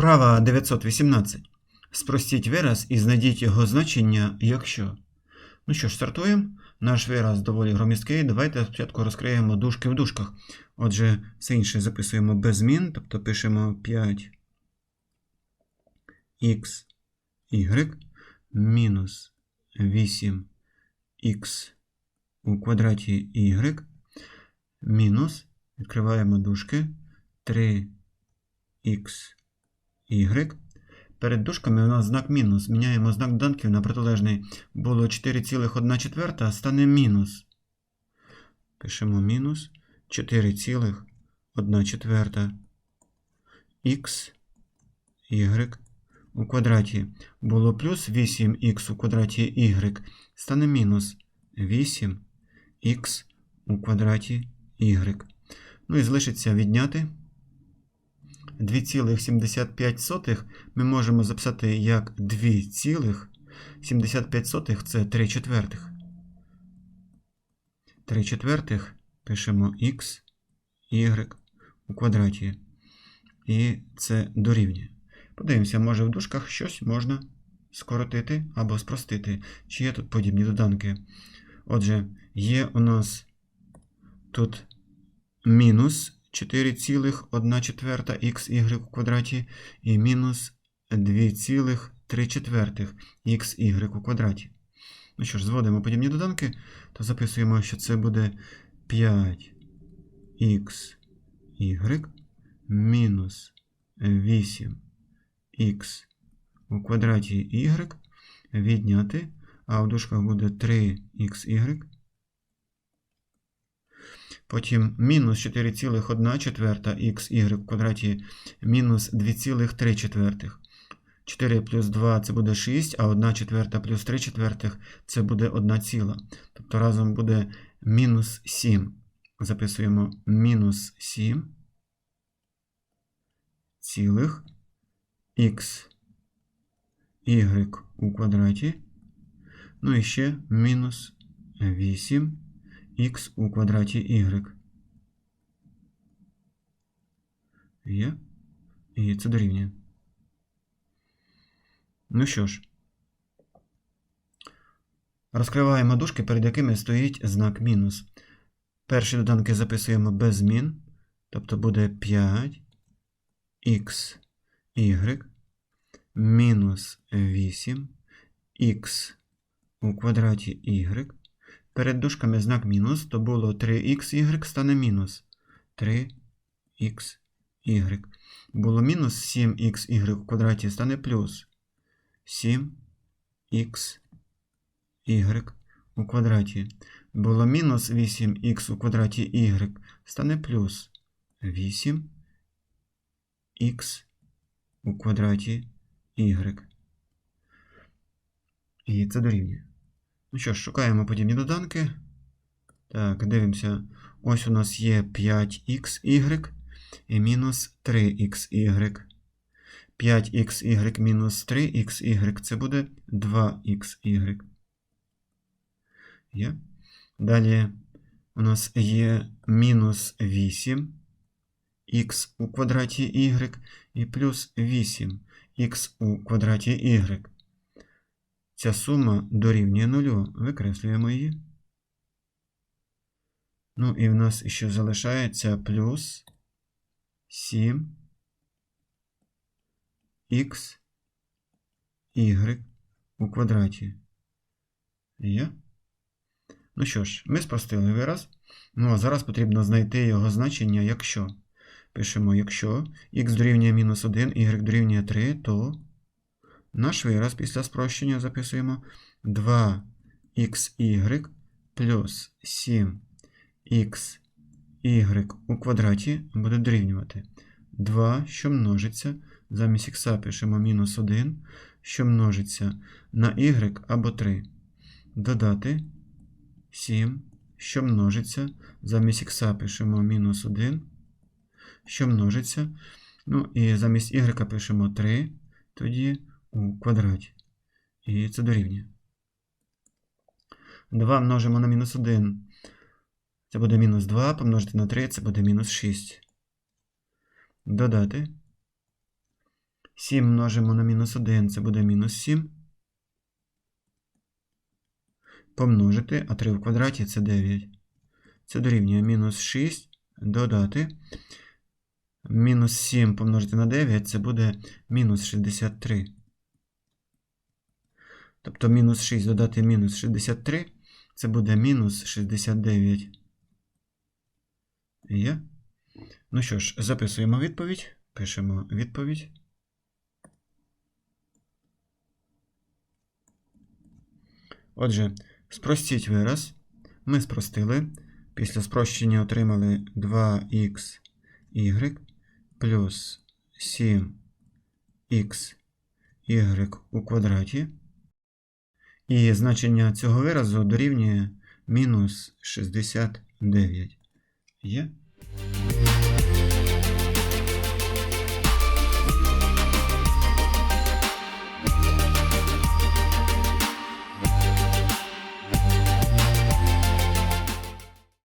Вправа 918. Спростіть вираз і знайдіть його значення, якщо. Ну що ж, стартуємо. Наш вираз доволі громісткий. Давайте спочатку розкриємо дужки в дужках. Отже, все інше записуємо без змін, тобто пишемо 5 х y мінус 8 х у квадраті y мінус, відкриваємо дужки, 3 х y. Перед дужками у нас знак мінус. Міняємо знак доданків на протилежний. Було 4,1 четверта, стане мінус. Пишемо мінус 4,1 четверта х y у квадраті. Було плюс 8х у квадраті y, стане мінус 8х у квадраті y. Ну і залишиться відняти. 2,75 ми можемо записати як 2,75 це 3 четвертих. 3 четвертих пишемо х, y у квадраті. І це дорівнює. Подивимося, може в дужках щось можна скоротити або спростити. Чи є тут подібні доданки? Отже, є у нас тут мінус 4,1 четверта xy у квадраті і мінус 2,3 четвертих xy у квадраті. Ну що ж, зводимо подібні доданки, то записуємо, що це буде 5xy мінус 8 х у квадраті y відняти, а в дужках буде 3xy. Потім мінус 4,1 четверта xy в квадраті мінус 2,3 четвертих. 4 плюс 2 це буде 6, а 1 четверта плюс 3 четвертих це буде 1 ціла. Тобто разом буде мінус 7. Записуємо мінус 7 цілих х y у квадраті. Ну і ще мінус 8 х у квадраті y. Є. І це дорівнює. Ну що ж, розкриваємо дужки, перед якими стоїть знак мінус. Перші доданки записуємо без змін, тобто буде 5 х y мінус 8 х у квадраті y. Перед дужками знак мінус, то було 3xy стане мінус 3xy. Було мінус 7xy в квадраті стане плюс 7xy у квадраті. Було мінус 8х у квадраті y стане плюс 8х у квадраті y. І це дорівнює. Ну що ж, шукаємо подібні доданки. Так, дивимося. Ось у нас є 5xy і мінус 3xy. 5xy мінус 3xy це буде 2xy. Є. Далі у нас є мінус 8 х у квадраті y і плюс 8 х у квадраті y. Ця сума дорівнює нулю. Викреслюємо її. Ну, і в нас ще залишається плюс 7 х y у квадраті. Є? Ну що ж, ми спростили вираз. Ну, а зараз потрібно знайти його значення, якщо. Пишемо, якщо х дорівнює мінус 1, y дорівнює 3, то наш вираз після спрощення записуємо 2xy плюс 7xy у квадраті буде дорівнювати 2, що множиться, замість х пишемо мінус 1, що множиться на y або 3. Додати 7, що множиться, замість х пишемо мінус 1, що множиться. Ну і замість y пишемо 3, тоді у квадраті. І це дорівнює. 2 множимо на мінус 1. Це буде мінус 2, помножити на 3, це буде мінус 6. Додати 7 множимо на мінус 1, це буде мінус 7. Помножити, а 3 в квадраті це 9. Це дорівнює мінус 6 додати. Мінус 7 помножити на 9 це буде мінус 63. Тобто мінус 6 додати мінус 63 це буде мінус 69. Є. Ну що ж, записуємо відповідь. Пишемо відповідь. Отже, спростіть вираз. Ми спростили. Після спрощення отримали 2х плюс 7х у квадраті. І значення цього виразу дорівнює мінус 69. Є?